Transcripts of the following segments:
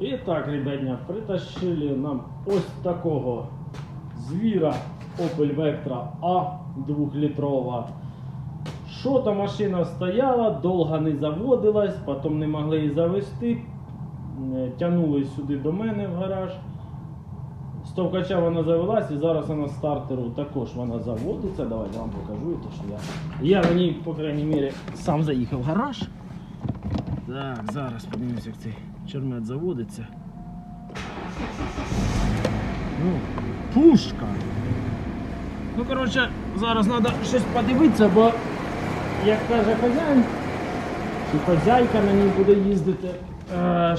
І так, ребятня, притащили нам ось такого звіра Opel Vectra A 2-літрова. Що та машина стояла, довго не заводилась, потім не могли її завести. Е, Тягнули сюди до мене в гараж. З товкача вона завелась і зараз вона стартеру також вона заводиться. Давайте вам покажу, то що я. Я на ній, по крайній мірі, сам заїхав в гараж. Так, зараз подивимося, як цей чермет заводиться. Ну, пушка. Ну, коротше, зараз треба щось подивитися, бо, як каже хазяїн, чи хазяйка на ній буде їздити. Е?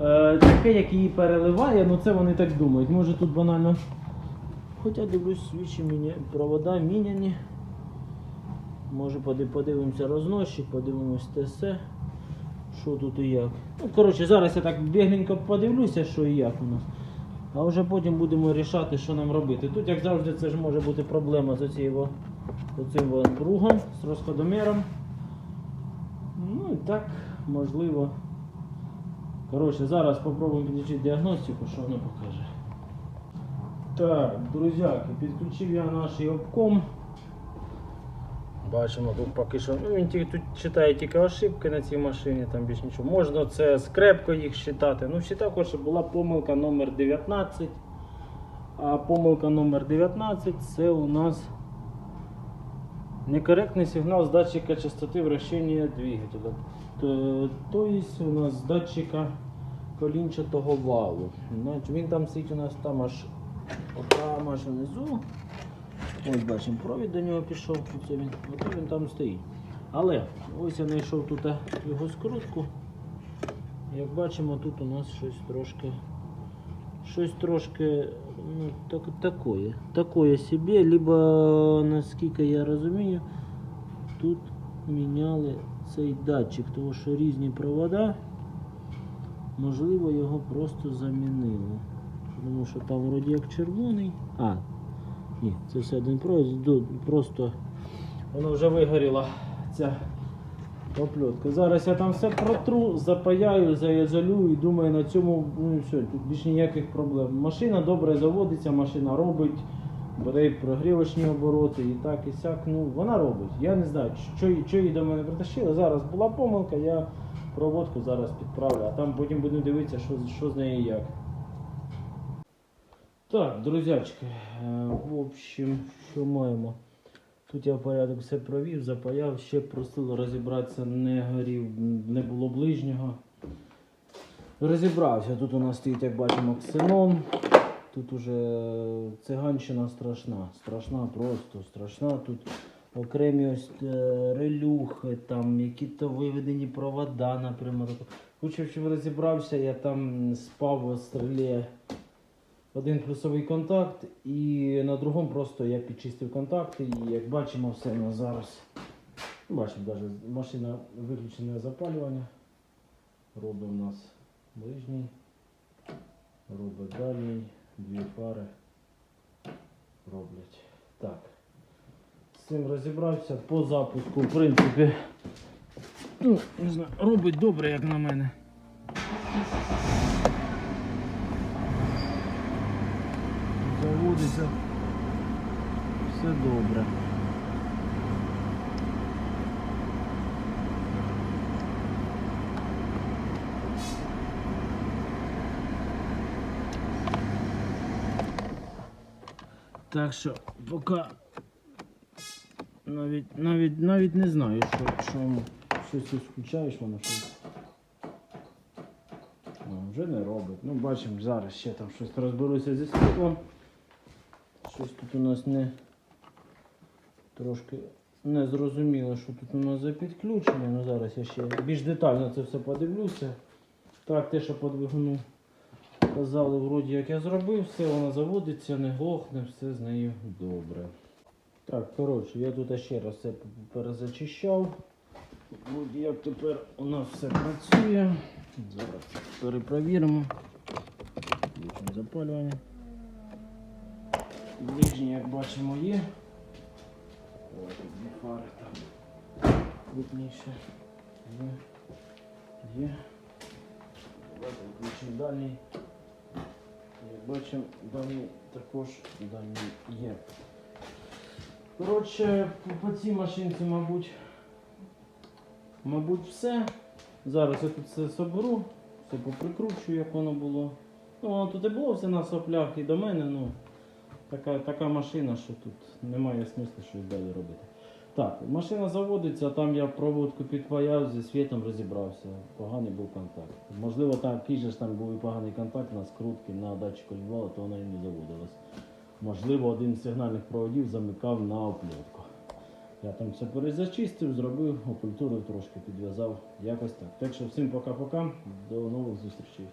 Е, таке, як її переливає, ну це вони так думають. Може тут банально. Хоча дивлюсь, свічі міня... провода міняні. Може поди- подивимося розносчик, подивимось ТС. Що тут і як. Ну, коротше, зараз я так бігненько подивлюся, що і як у нас. А вже потім будемо рішати, що нам робити. Тут, як завжди, це ж може бути проблема з оцим кругом, з розходоміром. Ну і так, можливо. Коротше, зараз спробуємо підключити діагностику, що воно покаже. Так, друзяки, підключив я наш обком. Бачимо тут поки що. Ну, він тут читає тільки ошибки на цій машині, там більш нічого. Можна це скрепкою їх считати. Ну, ще також була помилка номер 19. А помилка номер 19 це у нас некоректний сигнал з датчика частоти вращення двигателя. Тобто у нас з датчика колінчатого валу. Він там сидить у нас там аж, там аж внизу. Ось бачимо, провід до нього пішов, оце він, ото він там стоїть. Але ось я знайшов тут його скрутку. Як бачимо, тут у нас щось трошки. Щось трошки ну, так, такое. Такое собі, либо наскільки я розумію, тут міняли цей датчик, тому що різні провода, можливо, його просто замінили. Тому що там вроді як червоний. А, ні, це все один провід, просто воно вже вигоріла ця опльотка. Зараз я там все протру, запаяю, заізолюю і думаю на цьому ну і все, тут більш ніяких проблем. Машина добре заводиться, машина робить, бере прогрівочні обороти і так і сяк. Ну вона робить. Я не знаю, що, що її до мене притащили. Зараз була помилка, я проводку зараз підправлю, а там потім будемо дивитися, що, що з нею і як. Так, друзячки, е, в общем, що маємо? Тут я в порядок все провів, запаяв, ще просили розібратися, не горів, не було ближнього. Розібрався, тут у нас стоїть, як бачимо, ксенон. Тут уже циганщина страшна. Страшна просто, страшна. Тут окремі ось е, релюхи, там які-то виведені провода, наприклад. Щоб розібрався, я там спав в стрілі один плюсовий контакт, і на другому просто я підчистив контакти, і як бачимо, все у нас зараз. Бачимо, навіть машина виключене запалювання. Робить у нас ближній, робить дальній, дві пари роблять. Так. З цим розібрався по запуску, в принципі, ну, не знаю, робить добре, як на мене. Заводиться. Все добре. Так що поки навіть навіть навіть не знаю, що, що щось включаєш, воно щось. Вже не робить. Ну, бачимо, зараз ще там щось розберуся зі світлом. Щось тут у нас не трошки не зрозуміло, що тут у нас за підключення. Ну зараз я ще більш детально це все подивлюся. Так, те, що по казали, вроді як я зробив, все воно заводиться, не глохне, все з нею добре. Так, коротше, я тут ще раз все перезачищав. Вроді як тепер у нас все працює. Зараз перепровіримо. Запалювання. Ближні, як бачимо, є. О, тут дві фари там. Крупніше. Є. Є. бачимо дані. Як бачимо, дані також дані є. Коротше, по, по цій машинці, мабуть, мабуть, все. Зараз я тут все соберу, все поприкручую, як воно було. Ну, воно тут і було все на соплях і до мене, ну. Така, така машина, що тут немає смислу щось далі робити. Так, машина заводиться, там я проводку підпаяв, зі світом розібрався. Поганий був контакт. Можливо, там же ж там був і поганий контакт на скрутки на датчику відвалу, то вона і не заводилась. Можливо, один з сигнальних проводів замикав на оплетку. Я там все перезачистив, зробив, окультурив трошки, підв'язав. Якось так. Так що всім пока-пока, до нових зустрічей.